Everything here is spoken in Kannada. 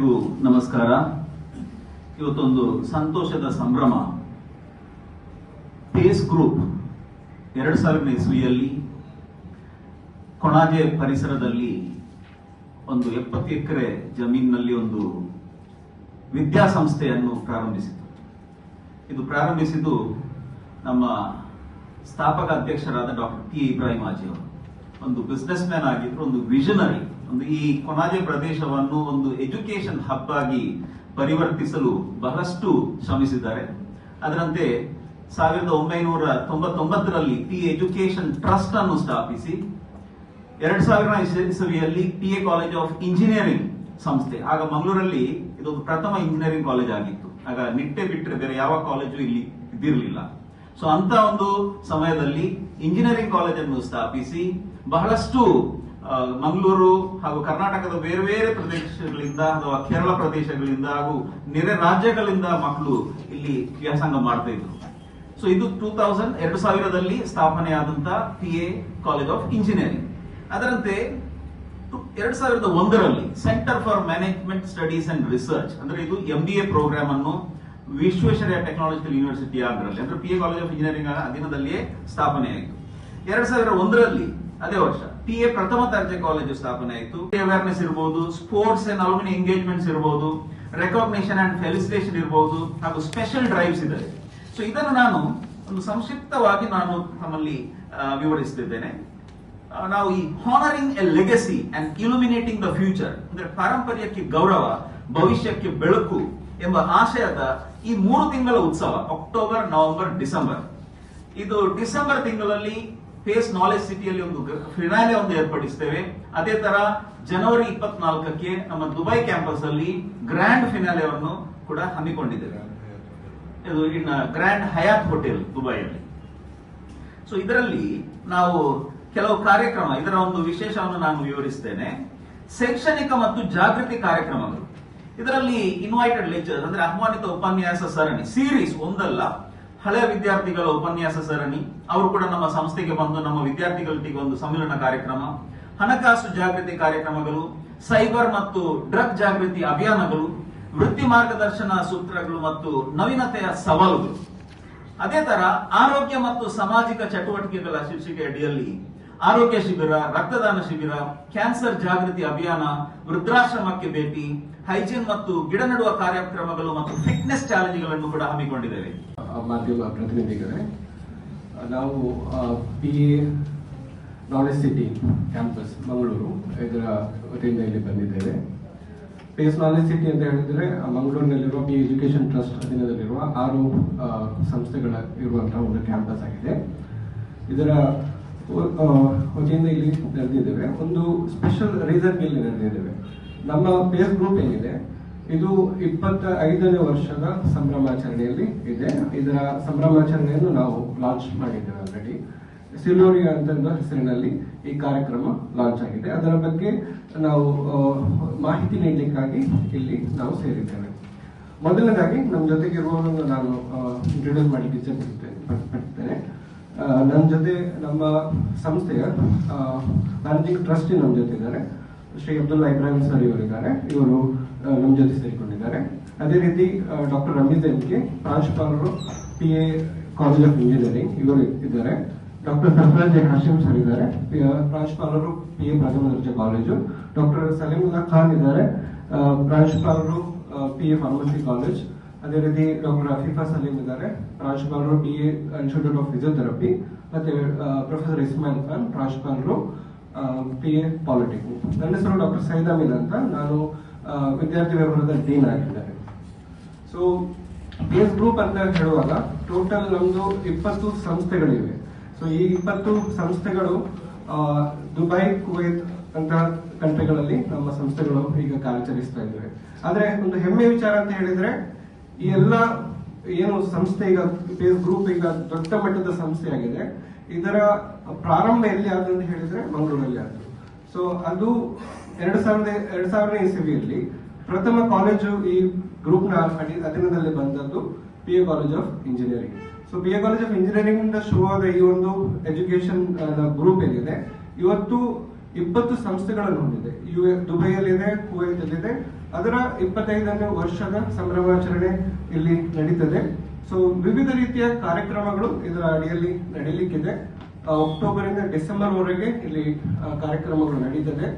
ಎಲ್ಲರಿಗೂ ನಮಸ್ಕಾರ. ಇವತ್ತೊಂದು ಸಂತೋಷದ ಸಂಭ್ರಮ. ಪೇಸ್ ಗ್ರೂಪ್ ಎರಡು ಸಾವಿರದ ಇಸ್ವಿಯಲ್ಲಿ ಕೊಣಾಜೆ ಪರಿಸರದಲ್ಲಿ ಒಂದು ಎಪ್ಪತ್ತು ಎಕರೆ ಜಮೀನಿನಲ್ಲಿ ಒಂದು ವಿದ್ಯಾಸಂಸ್ಥೆಯನ್ನು ಪ್ರಾರಂಭಿಸಿತು. ಇದು ಪ್ರಾರಂಭಿಸಿದ್ದು ನಮ್ಮ ಸ್ಥಾಪಕ ಅಧ್ಯಕ್ಷರಾದ ಡಾಕ್ಟರ್ ಟಿ ಇಬ್ರಾಹಿಂ ಆಜಿ ಅವರು. ಒಂದು ಬಿಸ್ನೆಸ್ ಮ್ಯಾನ್ ಆಗಿದ್ರು, ಒಂದು ವಿಷನರಿ ಒಂದು ಈ ಕೊನಾಜೆ ಪ್ರದೇಶವನ್ನು ಒಂದು ಎಜುಕೇಶನ್ ಹಬ್ ಆಗಿ ಪರಿವರ್ತಿಸಲು ಬಹಳಷ್ಟು ಶ್ರಮಿಸಿದ್ದಾರೆ. ಅದರಂತೆ ಸಾವಿರದ ಒಂಬೈನೂರ ತೊಂಬತ್ತೊಂಬತ್ತರಲ್ಲಿ ಪಿ ಎಜುಕೇಶನ್ ಟ್ರಸ್ಟ್ ಅನ್ನು ಸ್ಥಾಪಿಸಿ, ಎರಡ್ ಸಾವಿರ ಇಸವಿಯಲ್ಲಿ P A college of engineering ಸಂಸ್ಥೆ. ಆಗ ಮಂಗಳೂರಲ್ಲಿ ಇದೊಂದು ಪ್ರಥಮ ಇಂಜಿನಿಯರಿಂಗ್ ಕಾಲೇಜ್ ಆಗಿತ್ತು. ಆಗ ನಿಟ್ಟೆ ಬಿಟ್ಟರೆ ಬೇರೆ ಯಾವ ಕಾಲೇಜು ಇಲ್ಲಿ ಇದ್ದಿರಲಿಲ್ಲ. ಸೊ ಅಂತ ಒಂದು ಸಮಯದಲ್ಲಿ ಇಂಜಿನಿಯರಿಂಗ್ ಕಾಲೇಜನ್ನು ಸ್ಥಾಪಿಸಿ ಬಹಳಷ್ಟು ಮಂಗಳೂರು ಹಾಗೂ ಕರ್ನಾಟಕದ ಬೇರೆ ಬೇರೆ ಪ್ರದೇಶಗಳಿಂದ ಅಥವಾ ಕೇರಳ ಪ್ರದೇಶಗಳಿಂದ ಹಾಗೂ ನೆರೆ ರಾಜ್ಯಗಳಿಂದ ಮಕ್ಕಳು ಇಲ್ಲಿ ವ್ಯಾಸಂಗ ಮಾಡ್ತಾ ಇದ್ರು. ಸೊ ಇದು ಟೂ ತೌಸಂಡ್ ಎರಡು ಸಾವಿರದಲ್ಲಿ ಸ್ಥಾಪನೆಯಾದಂತ P A college of engineering ಅದರಂತೆ ಎರಡ್ ಸಾವಿರದ ಒಂದರಲ್ಲಿ centre for management studies and research ಅಂದ್ರೆ ಇದು ಎಂ ಬಿ ಎ ಪ್ರೋಗ್ರಾಮ್ ಅನ್ನು ವಿಶ್ವೇಶ್ವರಯ್ಯ ಟೆಕ್ನಾಲಜಿಕಲ್ ಯೂನಿವರ್ಸಿಟಿ ಅದರಲ್ಲಿ ಅಂದ್ರೆ P A college of engineering ಅಧೀನದಲ್ಲಿಯೇ ಸ್ಥಾಪನೆ ಆಯಿತು ಎರಡ್ ಸಾವಿರದ ಒಂದರಲ್ಲಿ ಅದೇ ವರ್ಷ. ಪಿ ಎ ಪ್ರಥಮ ದರ್ಜೆ ಕಾಲೇಜು ಸ್ಥಾಪನೆ ಆಯಿತು. ಅವೇರ್ನೆಸ್ ಇರಬಹುದು ಸ್ಪೋರ್ಟ್ಸ್ ಅಂಡ್ ಅಲುಮಿನಿ ಎಂಗೇಜ್ಮೆಂಟ್ಸ್ ಇರಬಹುದು ರೆಕಾಗ್ನೇಷನ್ ಅಂಡ್ ಫೆಲಿಸಿಟೇಷನ್ ಇರಬಹುದು ಹಾಗೂ ಸ್ಪೆಷಲ್ ಡ್ರೈವ್ಸ್ ಇದೆ ಸೊ ಇದನ್ನು ನಾನು ಒಂದು ಸಂಕ್ಷಿಪ್ತವಾಗಿ ನಾನು ತಮ್ಮಲ್ಲಿ ಆ, ವಿವರಿಸುತ್ತಿದ್ದೇನೆ ನಾವು ಈ honouring a legacy and illuminating the future ಅಂದ್ರೆ ಪಾರಂಪರ್ಯಕ್ಕೆ ಗೌರವ ಭವಿಷ್ಯಕ್ಕೆ ಬೆಳಕು ಎಂಬ ಆಶಯದ ಈ ಮೂರು ತಿಂಗಳ ಉತ್ಸವ ಅಕ್ಟೋಬರ್ ನವೆಂಬರ್ ಡಿಸೆಂಬರ್ ಇದು ಡಿಸೆಂಬರ್ ತಿಂಗಳಲ್ಲಿ ಫೇಸ್ ನಾಲೆಜ್ ಸಿಟಿಯಲ್ಲಿ ಒಂದು ಫಿನಾಲೆ ಒಂದು ಏರ್ಪಡಿಸ್ತೇವೆ. ಅದೇ ತರ ಜನವರಿ ಇಪ್ಪತ್ನಾಲ್ಕಕ್ಕೆ ನಮ್ಮ ದುಬೈ ಕ್ಯಾಂಪಸ್ ಅಲ್ಲಿ ಗ್ರ್ಯಾಂಡ್ ಫಿನಾಲೆಯನ್ನು ಕೂಡ ಹಮ್ಮಿಕೊಂಡಿದ್ದೇವೆ. ಇದು ಇನ್ನು ಗ್ರ್ಯಾಂಡ್ ಹಯಾತ್ ಹೋಟೆಲ್ ದುಬೈಯಲ್ಲಿ. ಸೊ ಇದರಲ್ಲಿ ನಾವು ಕೆಲವು ಕಾರ್ಯಕ್ರಮ, ಇದರ ಒಂದು ವಿಶೇಷವನ್ನು ನಾನು ವಿವರಿಸ್ತೇನೆ. ಶೈಕ್ಷಣಿಕ ಮತ್ತು ಜಾಗೃತಿ ಕಾರ್ಯಕ್ರಮಗಳು. ಇದರಲ್ಲಿ ಇನ್ವೈಟೆಡ್ ಲೆಕ್ಚರ್ ಅಂದ್ರೆ ಆಹ್ವಾನಿತ ಉಪನ್ಯಾಸ ಸರಣಿ ಸೀರೀಸ್ ಒಂದಲ್ಲ ಹಳೆಯ ವಿದ್ಯಾರ್ಥಿಗಳ ಉಪನ್ಯಾಸ ಸರಣಿ. ಅವರು ಕೂಡ ನಮ್ಮ ಸಂಸ್ಥೆಗೆ ಬಂದು ನಮ್ಮ ವಿದ್ಯಾರ್ಥಿಗಳೊಟ್ಟಿಗೆ ಒಂದು ಸಮ್ಮಿಲನ ಕಾರ್ಯಕ್ರಮ, ಹಣಕಾಸು ಜಾಗೃತಿ ಕಾರ್ಯಕ್ರಮಗಳು, ಸೈಬರ್ ಮತ್ತು ಡ್ರಗ್ ಜಾಗೃತಿ ಅಭಿಯಾನಗಳು, ವೃತ್ತಿ ಮಾರ್ಗದರ್ಶನ ಸೂತ್ರಗಳು ಮತ್ತು ನವೀನತೆಯ ಸವಾಲುಗಳು. ಅದೇ ತರ ಆರೋಗ್ಯ ಮತ್ತು ಸಾಮಾಜಿಕ ಚಟುವಟಿಕೆಗಳ ಶೀರ್ಷಿಕೆ ಅಡಿಯಲ್ಲಿ ಆರೋಗ್ಯ ಶಿಬಿರ, ರಕ್ತದಾನ ಶಿಬಿರ, ಕ್ಯಾನ್ಸರ್ ಜಾಗೃತಿ ಅಭಿಯಾನ, ವೃದ್ಧಾಶ್ರಮಕ್ಕೆ ಭೇಟಿ, ಹೈಜೀನ್ ಮತ್ತು ಗಿಡ ನೆಡುವ ಕಾರ್ಯಕ್ರಮಗಳು ಮತ್ತು ಫಿಟ್ನೆಸ್ ಚಾಲೆಂಜ್ಗಳನ್ನು ಕೂಡ ಹಮ್ಮಿಕೊಂಡಿದ್ದೇವೆ. ಮಾಧ್ಯಮ ಪ್ರತಿನಿಧಿಗಳೇ, ನಾವು P A knowledge city campus Mangaluru, ಇದರ ವತಿಯಿಂದ ಇಲ್ಲಿ ಬಂದಿದ್ದೇವೆ. ಪೇಸ್ ನಾಲೆಜ್ ಸಿಟಿ ಅಂತ ಹೇಳಿದ್ರೆ ಮಂಗಳೂರಿನಲ್ಲಿರುವ ಪಿ ಎಜುಕೇಶನ್ ಟ್ರಸ್ಟ್ ಅಧೀನದಲ್ಲಿರುವ ಆರು ಸಂಸ್ಥೆಗಳ ಇರುವಂತಹ ಒಂದು ಕ್ಯಾಂಪಸ್ ಆಗಿದೆ. ಇದರ ವತಿಯಿಂದ ಇಲ್ಲಿ ನೆರೆದಿದ್ದೇವೆ ಒಂದು ಸ್ಪೆಷಲ್ ರೀಸನ್ ಇಲ್ಲಿ ನೆರೆದಿದ್ದೇವೆ ನಮ್ಮ ಪೇರ್ ಗ್ರೂಪ್ ಏನಿದೆ ಇದು ಇಪ್ಪತ್ತ ಐದನೇ ವರ್ಷದ ಸಂಭ್ರಮಾಚರಣೆಯಲ್ಲಿ ಇದೆ. ಇದರ ಸಂಭ್ರಮಾಚರಣೆಯನ್ನು ನಾವು ಲಾಂಚ್ ಮಾಡಿದ್ದೇವೆ ಆಲ್ರೆಡಿ ಸಿಲೋರಿ ಅಂತ ಹೆಸರಿನಲ್ಲಿ ಈ ಕಾರ್ಯಕ್ರಮ ಲಾಂಚ್ ಆಗಿದೆ. ಅದರ ಬಗ್ಗೆ ನಾವು ಮಾಹಿತಿ ನೀಡಲಿಕ್ಕಾಗಿ ಇಲ್ಲಿ ನಾವು ಸೇರಿದ್ದೇವೆ. ಮೊದಲನೇದಾಗಿ, ನಮ್ಮ ಜೊತೆಗೆ ಇರುವವರನ್ನು ನಾನು ಇಂಟ್ರೊಡ್ಯೂಸ್ ಮಾಡಲಿಕ್ಕೆ ಇಚ್ಛೆ ಪಡ್ತೇನೆ. ನನ್ನ ಜೊತೆ ನಮ್ಮ ಸಂಸ್ಥೆಯ ಮ್ಯಾನೇಜಿಂಗ್ ಟ್ರಸ್ಟಿ ನಮ್ಮ ಜೊತೆ ಇದ್ದಾರೆ. ಶ್ರೀ ಅಬ್ದುಲ್ಲಾ ಇಬ್ರಾಹಿಂ ಸರ್ ಇವರಿದ್ದಾರೆ. ಇವರು ನಮ್ಮ ಜೊತೆ ಸೇರಿಕೊಂಡಿದ್ದಾರೆ. ಅದೇ ರೀತಿ ಡಾಕ್ಟರ್ ರಮೀಜ್ ಕೆ ಪ್ರಾಂಶುಪಾಲರು P A college of engineering ಇವರು ಇದ್ದಾರೆ. Doctor Sarfaraz A Hashim sir ಇದ್ದಾರೆ. ಪ್ರಾಂಶುಪಾಲರು ಪಿ ಎ ಪ್ರಥಮ ದರ್ಜೆ ಕಾಲೇಜು. ಡಾಕ್ಟರ್ ಸಲೀಮುಲ್ಲಾ ಖಾನ್ ಇದ್ದಾರೆ. ಪ್ರಾಂಶುಪಾಲರು ಪಿ ಎ ಫಾರ್ಮಸಿ ಕಾಲೇಜ್. ಅದೇ ರೀತಿ ಡಾಕ್ಟರ್ ಅಫೀಫಾ ಸಲೀಂ ಇದ್ದಾರೆ. ಪ್ರಾಂಶುಪಾಲರು B A, institute of physiotherapy, ಮತ್ತೆ ಪ್ರೊಫೆಸರ್ ಇಸ್ಮಾಯಿಲ್ ಖಾನ್ ಪ್ರಾಂಶುಪಾಲರು ಪಿ ಎ ಪಾಲಿಟಿಕ್ ನನ್ನ ಹೆಸರು ಡಾಕ್ಟರ್ ಸೈದ್ ಅಮೀನ್ ಅಂತ. ನಾನು ವಿದ್ಯಾರ್ಥಿ ವ್ಯವಹಾರದ ಡೀನ್ ಆಗಿದ್ದಾರೆ ಸೊ ಪೇಸ್ ಗ್ರೂಪ್ ಅಂತ ಹೇಳುವಾಗ ಟೋಟಲ್ ನಮ್ದು ಇಪ್ಪತ್ತು ಸಂಸ್ಥೆಗಳಿವೆ. ಸೊ ಈ ಇಪ್ಪತ್ತು ಸಂಸ್ಥೆಗಳು ದುಬೈ, ಕುವೈತ್ ಅಂತ ಕಂಟ್ರಿಗಳಲ್ಲಿ ನಮ್ಮ ಸಂಸ್ಥೆಗಳು ಈಗ ಕಾರ್ಯಾಚರಿಸ್ತಾ ಇದ್ದಾರೆ ಆದ್ರೆ ಒಂದು ಹೆಮ್ಮೆ ವಿಚಾರ ಅಂತ ಹೇಳಿದ್ರೆ ಈ ಎಲ್ಲ ಏನು ಸಂಸ್ಥೆ ಈಗ ಗ್ರೂಪ್ ಈಗ ದೊಡ್ಡ ಮಟ್ಟದ ಸಂಸ್ಥೆ ಆಗಿದೆ. ಇದರ ಪ್ರಾರಂಭ ಎಲ್ಲಿ ಆದ್ರು ಅಂತ ಹೇಳಿದ್ರೆ ಮಂಗಳೂರಲ್ಲಿ ಆದ್ರು ಸೊ ಅದು ಎರಡು ಸಾವಿರದ, ಎರಡ್ ಸಾವಿರನೇ ಇಸವಿಯಲ್ಲಿ ಪ್ರಥಮ ಕಾಲೇಜು ಈ ಗ್ರೂಪ್ನ ಅಧೀನದಲ್ಲಿ ಬಂದದ್ದು P A college of engineering so P A college of engineering ಇಂದ ಶುರು ಆದ ಈ ಒಂದು ಎಜುಕೇಶನ್ ಗ್ರೂಪ್ ಏನಿದೆ ಇವತ್ತು ಇಪ್ಪತ್ತು ಸಂಸ್ಥೆಗಳನ್ನು ಹೊಂದಿದೆ. ಯು ದುಬೈಯಲ್ಲಿದೆ, ಕುವೈತಲ್ಲಿದೆ ಅದರ ಇಪ್ಪತ್ತೈದನೇ ವರ್ಷದ ಸಂಭ್ರಮಾಚರಣೆ ಇಲ್ಲಿ ನಡೀತದೆ. ಸೊ ವಿವಿಧ ರೀತಿಯ ಕಾರ್ಯಕ್ರಮಗಳು ಇದರ ಅಡಿಯಲ್ಲಿ ನಡೀಲಿಕ್ಕಿದೆ. ಡಿಸೆಂಬರ್ ವರೆಗೆ ಇಲ್ಲಿ ಕಾರ್ಯಕ್ರಮಗಳು ನಡೀತದೆ.